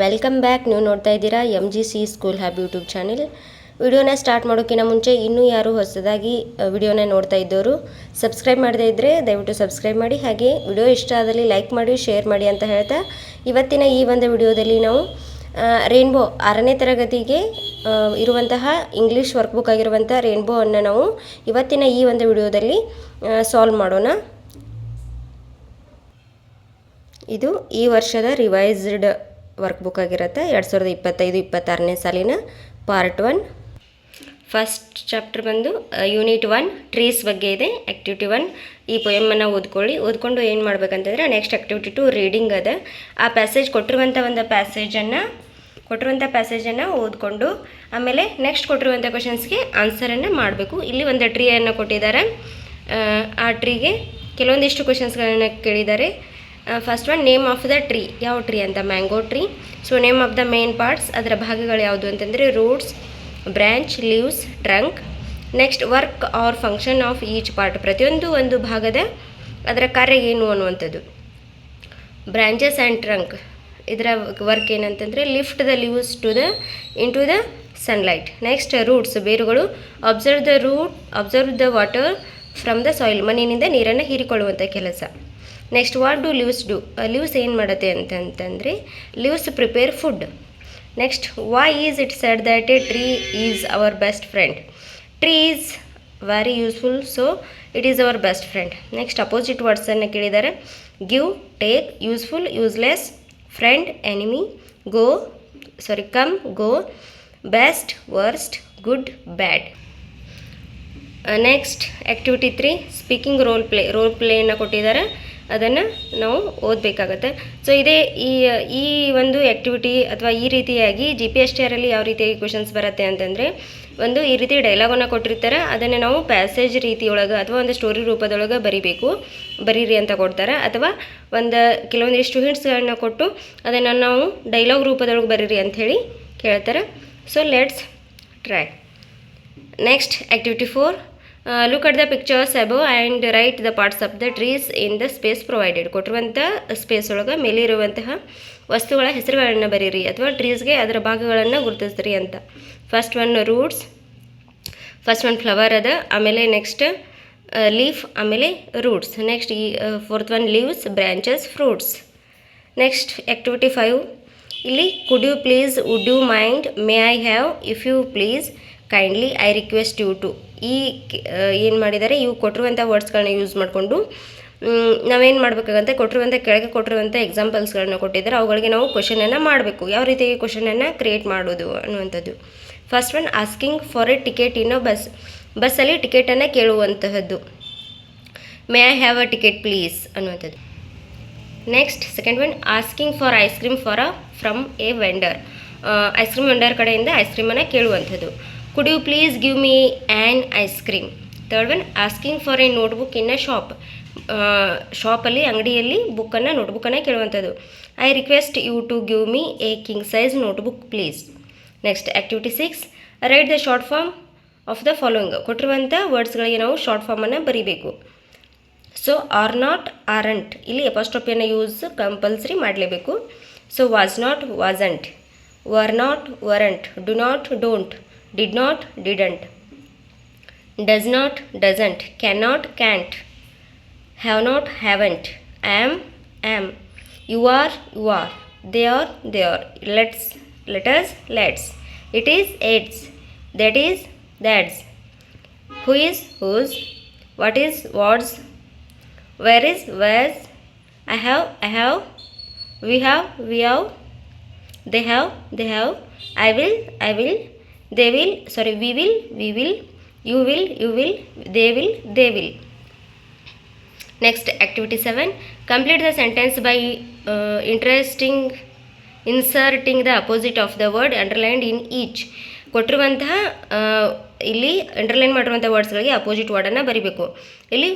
Welcome back ನೀವು ನೋಡ್ತಾ ಇದ್ದೀರಾ M G C school hub YouTube channel ವಿಡಿಯೋನ ಸ್ಟಾರ್ಟ್ ಮಾಡೋಕ್ಕಿಂತ ಮುಂಚೆ ಇನ್ನೂ ಯಾರು ಹೊಸದಾಗಿ ವಿಡಿಯೋನ ನೋಡ್ತಾ ಇದ್ದವರು ಸಬ್ಸ್ಕ್ರೈಬ್ ಮಾಡದೇ ಇದ್ದರೆ ದಯವಿಟ್ಟು ಸಬ್ಸ್ಕ್ರೈಬ್ ಮಾಡಿ. ಹಾಗೆ ವಿಡಿಯೋ ಇಷ್ಟ ಆದಲ್ಲಿ ಲೈಕ್ ಮಾಡಿ ಶೇರ್ ಮಾಡಿ ಅಂತ ಹೇಳ್ತಾ ಇವತ್ತಿನ ಈ ಒಂದು ವಿಡಿಯೋದಲ್ಲಿ ನಾವು ರೇನ್ಬೋ ಆರನೇ ತರಗತಿಗೆ ಇರುವಂತಹ ಇಂಗ್ಲೀಷ್ ವರ್ಕ್ಬುಕ್ ಆಗಿರುವಂಥ ರೇನ್ಬೋ ಅನ್ನು ನಾವು ಇವತ್ತಿನ ಈ ಒಂದು ವಿಡಿಯೋದಲ್ಲಿ ಸಾಲ್ವ್ ಮಾಡೋಣ. ಇದು ಈ ವರ್ಷದ ರಿವೈಸ್ಡ್ ವರ್ಕ್ಬುಕ್ ಆಗಿರುತ್ತೆ. ಎರಡು ಸಾವಿರದ ಇಪ್ಪತ್ತೈದು, ಇಪ್ಪತ್ತಾರನೇ ಸಾಲಿನ ಪಾರ್ಟ್ ಒನ್ ಫಸ್ಟ್ ಚಾಪ್ಟರ್ ಬಂದು ಯೂನಿಟ್ ಒನ್ ಟ್ರೀಸ್ ಬಗ್ಗೆ ಇದೆ. ಆ್ಯಕ್ಟಿವಿಟಿ ಒನ್ ಈ ಪೊಯಮನ್ನು ಓದ್ಕೊಳ್ಳಿ. ಓದ್ಕೊಂಡು ಏನು ಮಾಡ್ಬೇಕಂತಂದರೆ ನೆಕ್ಸ್ಟ್ ಆ್ಯಕ್ಟಿವಿಟಿ ಟು ರೀಡಿಂಗ್ ಅದ. ಆ ಪ್ಯಾಸೇಜ್ ಕೊಟ್ಟಿರುವಂಥ ಒಂದು ಪ್ಯಾಸೇಜನ್ನು ಕೊಟ್ಟಿರುವಂಥ ಪ್ಯಾಸೇಜನ್ನು ಓದ್ಕೊಂಡು, ಆಮೇಲೆ ನೆಕ್ಸ್ಟ್ ಕೊಟ್ಟಿರುವಂಥ ಕ್ವಶನ್ಸ್ಗೆ ಆನ್ಸರನ್ನು ಮಾಡಬೇಕು. ಇಲ್ಲಿ ಒಂದು ಟ್ರೀಯನ್ನು ಕೊಟ್ಟಿದ್ದಾರೆ. ಆ ಟ್ರೀಗೆ ಕೆಲವೊಂದಿಷ್ಟು ಕ್ವಶನ್ಸ್ಗಳನ್ನು ಕೇಳಿದ್ದಾರೆ. First one name of the tree ಯಾವ ಟ್ರೀ ಅಂತ? Mango tree so name of the main parts ಅದರ ಭಾಗಗಳು ಯಾವುದು ಅಂತಂದರೆ roots branch leaves trunk next work or function of each part ಪ್ರತಿಯೊಂದು ಒಂದು ಭಾಗದ ಅದರ ಕಾರ್ಯ ಏನು ಅನ್ನುವಂಥದ್ದು. ಬ್ರ್ಯಾಂಚಸ್ ಆ್ಯಂಡ್ ಟ್ರಂಕ್ ಇದರ ವರ್ಕ್ ಏನಂತಂದರೆ lift the leaves to the into the sunlight next roots ಬೇರುಗಳು absorb the root absorb the water from the soil ಮಣ್ಣಿನಿಂದ ನೀರನ್ನು ಹೀರಿಕೊಳ್ಳುವಂಥ ಕೆಲಸ. Next what do leaves do leaves ಏನು ಮಾಡುತ್ತೆ ಅಂತಂತಂದರೆ leaves prepare food next why is it said that a tree is our best friend tree is very useful so it is our best friend next opposite ವರ್ಡ್ಸನ್ನು ಕೇಳಿದ್ದಾರೆ give take useful useless friend enemy go sorry come go best worst good bad next activity three speaking role play role ಪ್ಲೇಯನ್ನು ಕೊಟ್ಟಿದ್ದಾರೆ ಅದನ್ನು ನಾವು ಓದಬೇಕಾಗತ್ತೆ. So ಇದೇ ಈ ಈ ಒಂದು activity ಅಥವಾ ಈ ರೀತಿಯಾಗಿ ಜಿ ಪಿ ಎಸ್ ಟಿ ಯಾವ ರೀತಿಯಾಗಿ ಕ್ವಶನ್ಸ್ ಬರುತ್ತೆ ಅಂತಂದರೆ, ಒಂದು ಈ ರೀತಿ ಡೈಲಾಗನ್ನು ಕೊಟ್ಟಿರ್ತಾರೆ. ಅದನ್ನು ನಾವು ಪ್ಯಾಸೇಜ್ ರೀತಿಯೊಳಗೆ ಅಥವಾ ಒಂದು ಸ್ಟೋರಿ ರೂಪದೊಳಗೆ ಬರಿಬೇಕು. ಬರೀರಿ ಅಂತ ಕೊಡ್ತಾರೆ. ಅಥವಾ ಒಂದು ಕೆಲವೊಂದಿಷ್ಟು ಹಿಂಟ್ಸ್ಗಳನ್ನ ಕೊಟ್ಟು ಅದನ್ನು ನಾವು ಡೈಲಾಗ್ ರೂಪದೊಳಗೆ ಬರೀರಿ ಅಂಥೇಳಿ ಕೇಳ್ತಾರೆ. So let's try next activity four look at the pictures above and write the parts of the trees in the space provided ಕೊಟ್ಟಿರುವಂಥ ಸ್ಪೇಸ್ ಒಳಗೆ ಮೇಲಿರುವಂತಹ ವಸ್ತುಗಳ ಹೆಸರುಗಳನ್ನು ಬರೀರಿ ಅಥವಾ ಟ್ರೀಸ್ಗೆ ಅದರ ಭಾಗಗಳನ್ನು ಗುರುತಿಸ್ರಿ ಅಂತ. First one roots first one flower ಅದ, ಆಮೇಲೆ ನೆಕ್ಸ್ಟ್ ಲೀಫ್ ಆಮೇಲೆ ರೂಟ್ಸ್ ನೆಕ್ಸ್ಟ್ ಈ fourth one leaves branches fruits next activity five ಇಲ್ಲಿ could you please would you mind may I have if you please kindly I request you to ಈ ಏನು ಮಾಡಿದ್ದಾರೆ ಇವು ಕೊಟ್ಟಿರುವಂಥ ವರ್ಡ್ಸ್ಗಳನ್ನ ಯೂಸ್ ಮಾಡಿಕೊಂಡು ನಾವೇನು ಮಾಡಬೇಕಾಗಂತೆ ಕೊಟ್ಟಿರುವಂಥ ಕೆಳಗೆ ಕೊಟ್ಟಿರುವಂಥ ಎಕ್ಸಾಂಪಲ್ಸ್ಗಳನ್ನ ಕೊಟ್ಟಿದ್ದಾರೆ, ಅವುಗಳಿಗೆ ನಾವು ಕ್ವಶನನ್ನು ಮಾಡಬೇಕು. ಯಾವ ರೀತಿಯಾಗಿ ಕ್ವಶನನ್ನು ಕ್ರಿಯೇಟ್ ಮಾಡೋದು ಅನ್ನುವಂಥದ್ದು. First one asking for a ticket in bus ಬಸ್ಸಲ್ಲಿ ಟಿಕೆಟನ್ನು ಕೇಳುವಂತಹದ್ದು. May I have a ticket please ಅನ್ನುವಂಥದ್ದು. Next second one asking for ice cream for a from a vendor ice cream vendor ಕಡೆಯಿಂದ ಐಸ್ ಕ್ರೀಮನ್ನು ಕೇಳುವಂಥದ್ದು. Could you please give me an ice cream third one asking for a notebook in a shop ಶಾಪಲ್ಲಿ ಅಂಗಡಿಯಲ್ಲಿ ಬುಕ್ಕನ್ನು ನೋಟ್ಬುಕ್ಕನ್ನು ಕೇಳುವಂಥದ್ದು I request you to give me a king size notebook please next activity six write the short form of the following ಕೊಟ್ಟಿರುವಂಥ ವರ್ಡ್ಸ್ಗಳಿಗೆ ನಾವು short ಫಾರ್ಮನ್ನು ಬರೀಬೇಕು. So are not aren't ಇಲ್ಲಿ ಎಪಾಸ್ಟ್ರೋಪಿಯನ್ನು ಯೂಸ್ ಕಂಪಲ್ಸರಿ ಮಾಡಲೇಬೇಕು. So was not wasn't were not weren't do not don't did not, didn't, does not, doesn't, cannot, can't, have not, haven't, am, am, you are, you are, they are, they are, let's, let us, let's, it is, it's, that is, that's, who is, whose, what is, what's, where is, where's, I have, I have, we have, we have, they have, they have, I will, I will, will sorry we will we will you will you will they will they will. Next activity 7 complete the sentence by uh, interesting inserting the opposite of the word underlined in each ಕೊಟ್ಟಿರುವಂತಹ ಇಲ್ಲಿ underline ಮಾಡಿರುವಂಥ ವರ್ಡ್ಸ್ಗಳಿಗೆ opposite ವರ್ಡನ್ನು ಬರಿಬೇಕು. ಇಲ್ಲಿ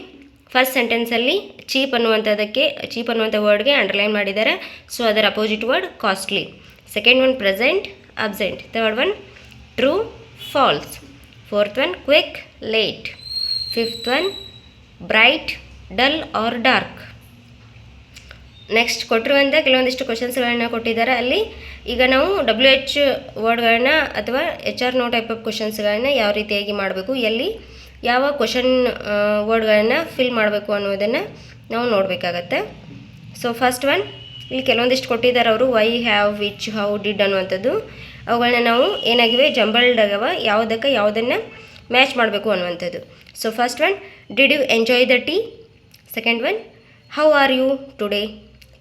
first ಸೆಂಟೆನ್ಸಲ್ಲಿ cheap ಅನ್ನುವಂಥದ್ದಕ್ಕೆ cheap ಅನ್ನುವಂಥ ವರ್ಡ್ಗೆ ಅಂಡರ್ಲೈನ್ ಮಾಡಿದ್ದಾರೆ. ಸೊ ಅದರ opposite word costly second one present absent third one true false fourth one quick late fifth one bright dull or dark next ಕೊಟ್ಟಿರುವಂಥ ಕೆಲವೊಂದಿಷ್ಟು ಕ್ವಶನ್ಸ್ಗಳನ್ನ ಕೊಟ್ಟಿದ್ದಾರೆ. ಅಲ್ಲಿ ಈಗ ನಾವು ಡಬ್ಲ್ಯೂ ಎಚ್ ವರ್ಡ್ಗಳನ್ನ ಅಥವಾ H or no type of ಕ್ವಶನ್ಸ್ಗಳನ್ನ ಯಾವ ರೀತಿಯಾಗಿ ಮಾಡಬೇಕು, ಎಲ್ಲಿ ಯಾವ ಕ್ವಶನ್ ವರ್ಡ್ಗಳನ್ನು ಫಿಲ್ ಮಾಡಬೇಕು ಅನ್ನೋದನ್ನು ನಾವು ನೋಡಬೇಕಾಗತ್ತೆ. ಸೊ ಫಸ್ಟ್ ಒನ್ ಇಲ್ಲಿ ಕೆಲವೊಂದಿಷ್ಟು ಕೊಟ್ಟಿದ್ದಾರೆ ಅವರು why have which how did ಅನ್ನುವಂಥದ್ದು. ಅವುಗಳನ್ನ ನಾವು ಏನಾಗಿವೆ ಜಂಬಲ್ಡ್ ಆಗವ, ಯಾವುದಕ್ಕೆ ಯಾವುದನ್ನು ಮ್ಯಾಚ್ ಮಾಡಬೇಕು ಅನ್ನುವಂಥದ್ದು. So first one did you enjoy the tea second one how are you today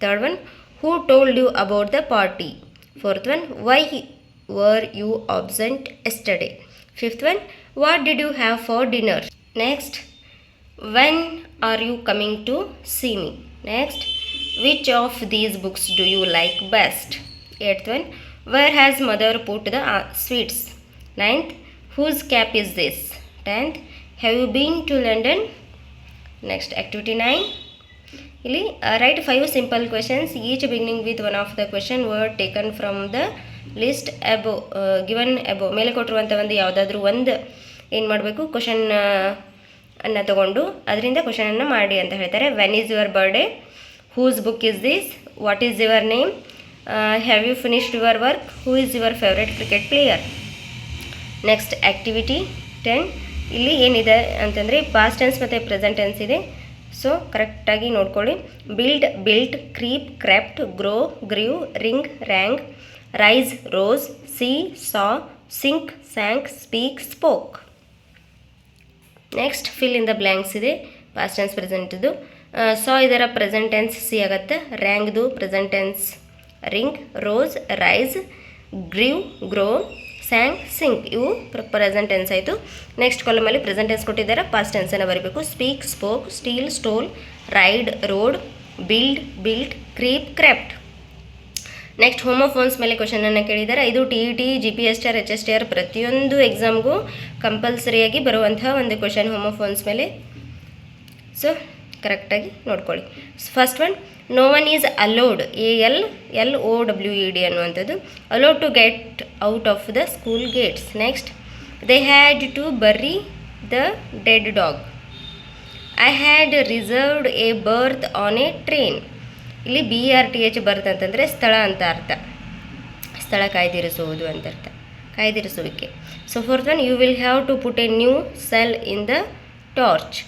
third one who told you about the party fourth one why were you absent yesterday fifth one what did you have for dinner next when are you coming to see me next which of these books do you like best eighth one where has mother put the sweets ninth whose cap is this tenth have you been to London next activity nine ಇಲ್ಲಿ write five simple questions each beginning with one of the question word taken from the list above given above ಮೇಲೆ ಕೊಟ್ಟಿರುವಂಥ ಒಂದು ಯಾವುದಾದ್ರೂ ಒಂದು ಏನು ಮಾಡಬೇಕು? Question ಅನ್ನು ತಗೊಂಡು ಅದರಿಂದ ಕ್ವಶನನ್ನು ಮಾಡಿ ಅಂತ ಹೇಳ್ತಾರೆ. When is your birthday whose book is this what is your name have you finished your work who is your favourite cricket player next activity ten ಇಲ್ಲಿ ಏನಿದೆ ಅಂತಂದರೆ ಪಾಸ್ಟ್ ಟೆನ್ಸ್ ಮತ್ತು ಪ್ರೆಸೆಂಟ್ ಟೆನ್ಸ್ ಇದೆ. ಸೊ ಕರೆಕ್ಟಾಗಿ ನೋಡ್ಕೊಳ್ಳಿ. Build built creep crept grow grew ring rang rise rose see saw sink sank speak spoke next fill in the blanks ಇದೆ. Past tense ಪ್ರೆಸೆಂಟ್ದು so ಇದರ ಪ್ರೆಸೆಂಟ್ ಟೆನ್ಸ್ ಸಿ ಆಗುತ್ತೆ. ರ್ಯಾಂಗ್ದು present tense ring, rose, rise, grew, grow, sang, sing ಇವು present tense ಆಯಿತು. Next ಕಾಲಮಲ್ಲಿ present tense ಕೊಟ್ಟಿದ್ದಾರೆ. Past ಟೆನ್ಸನ್ನು ಬರಬೇಕು. Speak spoke steal stole ride rode build built creep crept next homophones ಮೇಲೆ ಕ್ವಶನನ್ನು ಕೇಳಿದ್ದಾರೆ. ಇದು T E T G P S T R H S T R ಪ್ರತಿಯೊಂದು ಎಕ್ಸಾಮ್ಗೂ ಕಂಪಲ್ಸರಿಯಾಗಿ ಬರುವಂತಹ ಒಂದು ಕ್ವಶನ್ ಹೋಮೋಫೋನ್ಸ್ ಮೇಲೆ. ಸೊ ಕರೆಕ್ಟಾಗಿ ನೋಡ್ಕೊಳ್ಳಿ. First one no one is allowed A L L O W E D ಅನ್ನುವಂಥದ್ದು allowed to get out of the school gates next they had to bury the dead dog I had reserved a berth on a train ಇಲ್ಲಿ B R T H berth ಅಂತಂದರೆ ಸ್ಥಳ ಅಂತ ಅರ್ಥ. ಸ್ಥಳ ಕಾಯ್ದಿರಿಸುವುದು ಅಂತ ಅರ್ಥ. ಕಾಯ್ದಿರಿಸುವಿಕೆ. So fourth one you will have to put a new cell in the torch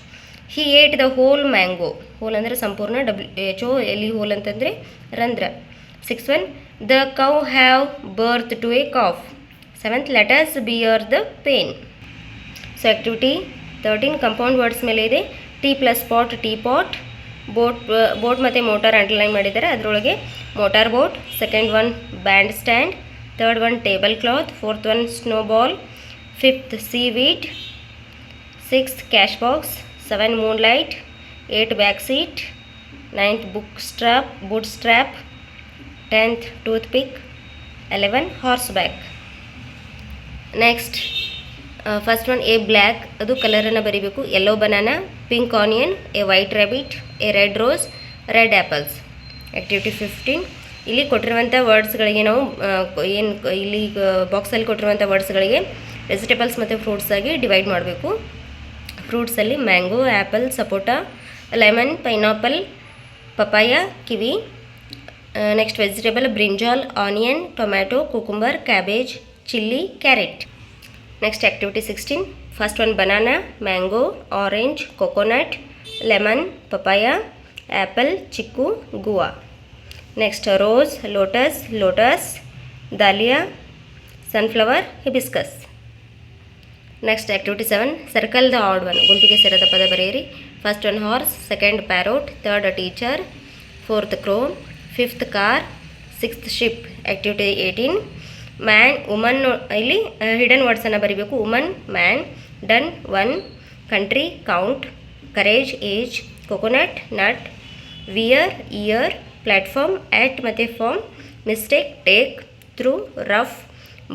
he ate the whole mango whole ಅಂದರೆ ಸಂಪೂರ್ಣ W H O L E hole ಅಂತಂದರೆ ರಂಧ್ರ. Six one the cow have birth to a calf seventh letters bear the pain so activity thirteen compound words ಮೇಲೆ ಇದೆ. T plus pot tea pot boat boat ಮತ್ತು motor underline ಮಾಡಿದ್ದಾರೆ. ಅದರೊಳಗೆ motor boat second one band stand third one table cloth fourth one snow ball fifth sea weed sixth cash box seven moon light eight back seat, ninth book strap book strap tenth tooth pick eleven horse back. Next first one a black ಅದು ಕಲರನ್ನು ಬರೀಬೇಕು. Yellow banana, pink onion, a white rabbit, a red rose, red apples activity fifteen. ಇಲ್ಲಿ ಕೊಟ್ಟಿರುವಂಥ ವರ್ಡ್ಸ್ಗಳಿಗೆ ನಾವು ಏನು ಇಲ್ಲಿ ಬಾಕ್ಸಲ್ಲಿ ಕೊಟ್ಟಿರುವಂಥ ವರ್ಡ್ಸ್ಗಳಿಗೆ ವೆಜಿಟೇಬಲ್ಸ್ ಮತ್ತು ಫ್ರೂಟ್ಸ್ ಆಗಿ ಡಿವೈಡ್ ಮಾಡಬೇಕು. ಫ್ರೂಟ್ಸಲ್ಲಿ mango apple sapota lemon pineapple papaya kiwi next vegetable brinjal onion tomato cucumber cabbage chilli carrot next activity sixteen first one banana mango orange coconut lemon papaya apple chikoo guava next rose lotus lotus dahlia sunflower hibiscus next activity seven circle the odd one ಗುಂಪಿಗೆ ಸೇರದ ಪದ ಬರೆಯಿರಿ. First one horse second parrot third teacher fourth crow fifth car sixth ship activity eighteen man woman ಇಲ್ಲಿ hidden ವರ್ಡ್ಸನ್ನು ಬರಿಬೇಕು. Woman man done one country count courage age coconut nut wear ear platform at ಮತ್ತು form mistake take through rough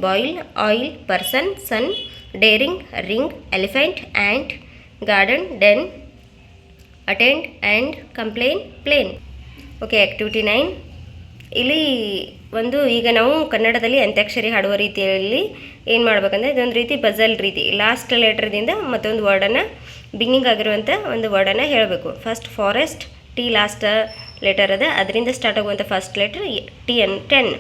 boil oil person son daring ring elephant ant garden den attend and complain plain okay activity nine ಇಲ್ಲಿ ಒಂದು ಈಗ ನಾವು ಕನ್ನಡದಲ್ಲಿ ಅಂತ್ಯಾಕ್ಷರಿ ಹಾಡುವ ರೀತಿಯಲ್ಲಿ ಏನು ಮಾಡ್ಬೇಕಂದ್ರೆ ಇದೊಂದು ರೀತಿ ಬಜಲ್ ರೀತಿ. ಲಾಸ್ಟ್ ಲೆಟರ್ದಿಂದ ಮತ್ತೊಂದು ವರ್ಡನ್ನು ಬಿಗಿನಿಂಗ್ ಆಗಿರುವಂಥ ಒಂದು ವರ್ಡನ್ನು ಹೇಳಬೇಕು. First forest T last letter ಅದ. ಅದರಿಂದ ಸ್ಟಾರ್ಟ್ ಆಗುವಂಥ first letter T N ten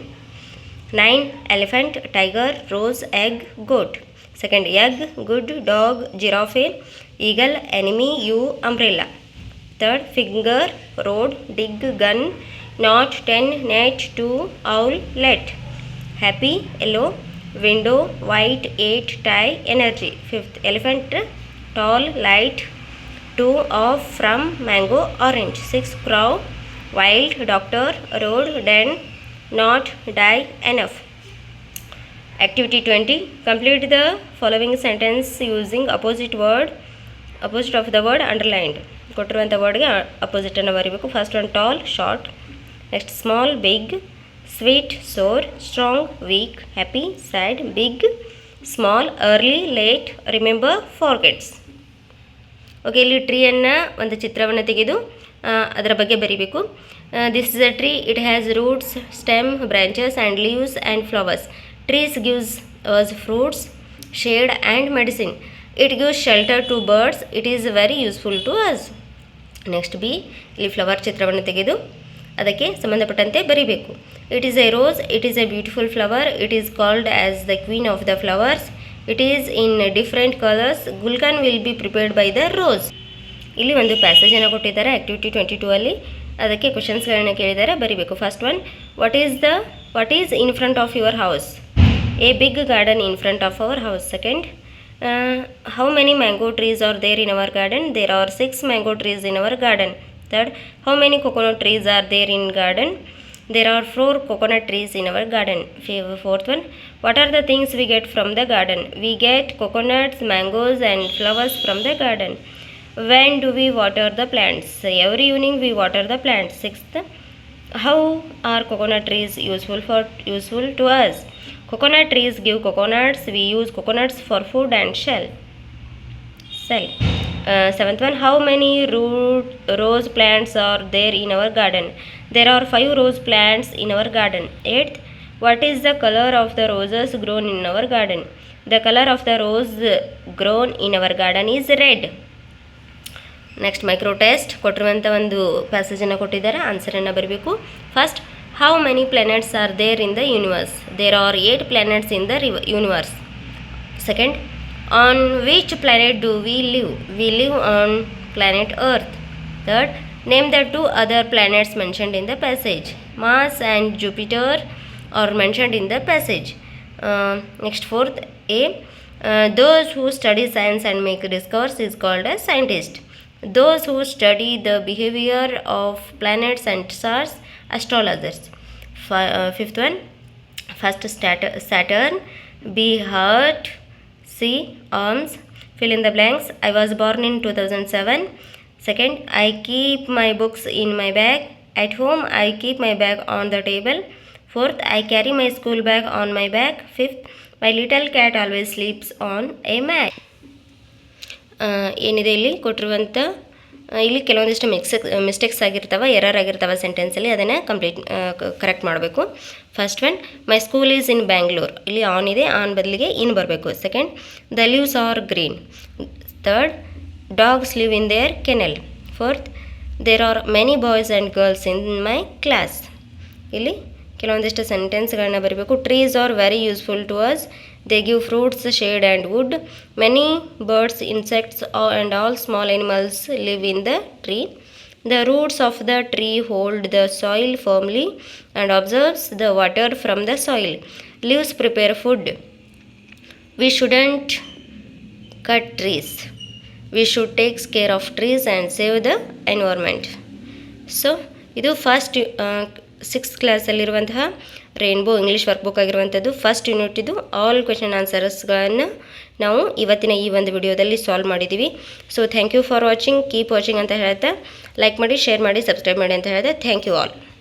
nine elephant tiger rose egg goat second egg good dog giraffe eagle enemy you umbrella third finger road dig gun not ten net to owl let happy yellow window white eat tie energy fifth elephant tall light to of from mango orange six crow wild doctor road den not die, enough. Activity 20 Complete the following sentence using opposite word, opposite of the word underlined. ಕೊಟ್ಟಿರುವಂಥ ವರ್ಡ್ಗೆ ಅಪೋಸಿಟನ್ನು ಬರೀಬೇಕು. First one tall short next small big sweet sour strong weak happy sad big small early late remember forgets okay ಇಲ್ಲಿ ಟ್ರೀಯನ್ನು ಒಂದು ಚಿತ್ರವನ್ನು ತೆಗೆದು ಅದರ ಬಗ್ಗೆ ಬರೀಬೇಕು. This is a tree it has roots stem branches and leaves and flowers trees gives us fruits shade and medicine it gives shelter to birds it is very useful to us next B ಇಲ್ಲಿ flower ಚಿತ್ರವನ್ನು ತೆಗೆದು ಅದಕ್ಕೆ ಸಂಬಂಧಪಟ್ಟಂತೆ ಬರೀಬೇಕು. It is a rose it is a beautiful flower it is called as the queen of the flowers it is in different colours gulkand will be prepared by the rose ಇಲ್ಲಿ ಒಂದು ಪ್ಯಾಸೇಜನ್ನು ಕೊಟ್ಟಿದ್ದಾರೆ activity twenty two ಅಲ್ಲಿ. ಅದಕ್ಕೆ ಕ್ವಶನ್ಸ್ಗಳನ್ನು ಕೇಳಿದ್ದಾರೆ, ಬರೀಬೇಕು. First one what is the what is in front of your house a big garden in front of our house. Second uh, how many mango trees are there in our garden? There are six mango trees in our garden. Third how many coconut trees are there in garden? There are four coconut trees in our garden. Fourth one what are the things we get from the garden? We get coconuts mangoes and flowers from the garden. When do we water the plants? Every evening we water the plants. Sixth how are coconut trees useful for useful to us? Coconut trees give coconuts we use coconuts for food and shell cell. Uh, seventh one, how many root, rose plants are there in our garden? There are five rose plants in our garden. Eighth, what is the color of the roses grown in our garden? The color of the rose grown in our garden is red. Next micro test ಕೊಟ್ಟಿರುವಂಥ ಒಂದು ಪ್ಯಾಸೇಜನ್ನು ಕೊಟ್ಟಿದ್ದಾರೆ ಆನ್ಸರನ್ನು ಬರಬೇಕು first how many planets are there in the universe? There are 8 planets in the universe. Second on which planet do we live? We live on planet earth. Third name the two other planets mentioned in the passage. Mars and jupiter are mentioned in the passage. Uh, next fourth a uh, those who study science and make discoveries is called a scientist. Those who study the behavior of planets and stars astrologers. Fi- uh, fifth one, First, Saturn, B. Heart, C. Arms. Fill in the blanks. I was born in 2007. Second, I keep my books in my bag. At home, I keep my bag on the table. Fourth, I carry my school bag on my back. Fifth, my little cat always sleeps on a mat. ಏನಿದೆ ಇಲ್ಲಿ ಕೊಟ್ಟಿರುವಂಥ ಇಲ್ಲಿ ಕೆಲವೊಂದಿಷ್ಟು mix mistakes ಆಗಿರ್ತವೆ error ಆಗಿರ್ತವೆ ಸೆಂಟೆನ್ಸಲ್ಲಿ ಅದನ್ನು complete correct ಮಾಡಬೇಕು. First one my school is in Bangalore ಇಲ್ಲಿ ಆನ್ ಇದೆ ಆನ್ ಬದಲಿಗೆ ಇನ್ ಬರಬೇಕು. Second the leaves are green third dogs live in their kennel fourth there are many boys and girls in my class ಇಲ್ಲಿ ಕೆಲವೊಂದಿಷ್ಟು ಸೆಂಟೆನ್ಸ್ಗಳನ್ನ ಬರಬೇಕು. Trees are very useful to us they give fruits shade and wood many birds insects and all small animals live in the tree the roots of the tree hold the soil firmly and absorbs the water from the soil leaves prepare food we shouldn't cut trees we should takes care of trees and save the environment so ಇದು first sixth ಕ್ಲಾಸಲ್ಲಿರುವಂತಹ rainbow English work book ಆಗಿರುವಂಥದ್ದು. First unit ಇದು all question ಆನ್ಸರ್ಸ್ಗಳನ್ನು ನಾವು ಇವತ್ತಿನ ಈ ಒಂದು ವಿಡಿಯೋದಲ್ಲಿ solve ಮಾಡಿದ್ದೀವಿ. So thank you for watching keep watching ಅಂತ ಹೇಳ್ತಾ ಲೈಕ್ ಮಾಡಿ ಶೇರ್ ಮಾಡಿ ಸಬ್ಸ್ಕ್ರೈಬ್ ಮಾಡಿ ಅಂತ ಹೇಳ್ತಾ ಥ್ಯಾಂಕ್ ಯು ಆಲ್